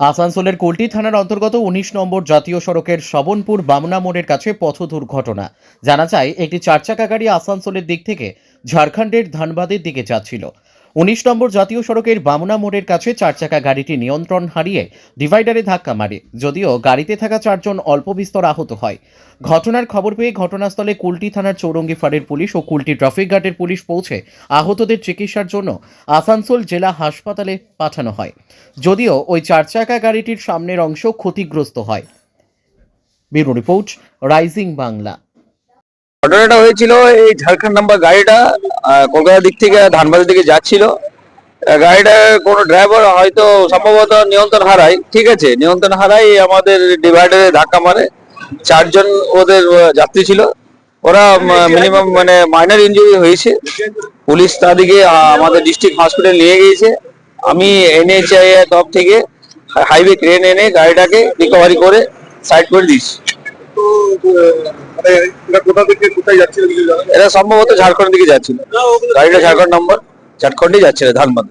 আসানসোলের কোল্টি থানার অন্তর্গত উনিশ নম্বর জাতীয় সড়কের শবনপুর বামনা মোড়ের কাছে পথ দুর্ঘটনা। জানা যায়, একটি চারচাকা গাড়ি আসানসোলের দিক থেকে ঝাড়খণ্ডের ধানবাদের দিকে যাচ্ছিল। উনিশ নম্বর জাতীয় সড়কের বামনা মোড়ের কাছে চারচাকা গাড়িটি নিয়ন্ত্রণ হারিয়ে ডিভাইডারে ধাক্কা মারে, যদিও গাড়িতে থাকা চারজন অল্প বিস্তর আহত হয়। ঘটনার খবর পেয়ে ঘটনাস্থলে কুলটি থানার চৌরঙ্গি ফাঁড়ির পুলিশ ও কুলটি ট্রাফিক গার্ডের পুলিশ পৌঁছে আহতদের চিকিৎসার জন্য আসানসোল জেলা হাসপাতালে পাঠানো হয়। যদিও ওই চারচাকা গাড়িটির সামনের অংশ ক্ষতিগ্রস্ত হয়। Bureau report, rising Bangla. ঘটনাটা হয়েছিল এই ঝাড়খণ্ড নাম্বার গাড়িটা কলকাতার দিক থেকে ধানবাদের দিকে যাচ্ছিল। গাড়িটা কোনো ড্রাইভার হয়তো সম্ভবত নিয়ন্ত্রণ হারায় ঠিক আছে? নিয়ন্ত্রণ হারাই আমাদের ডিভাইডারে ধাক্কা মারে। চারজন ওদের যাত্রী ছিল। ওরা মিনিমাম মানে মাইনার ইঞ্জুরি হয়েছে। পুলিশ তাদেরকে আমাদের ডিস্ট্রিক্ট হসপিটাল নিয়ে গিয়েছে। আমি এনএইচআই এর তরফ থেকে হাইওয়ে ক্রেন এনে গাড়িটাকে রিকভারি করে সাইড করে আহ, মানে এটা কোথা থেকে কোথায় যাচ্ছিল কিছু জানেন এরা সম্ভবত ঝাড়খণ্ড দিকে যাচ্ছিল। গাড়িটা ঝাড়খণ্ড নম্বর ঝাড়খণ্ডে যাচ্ছিল ধানবাদ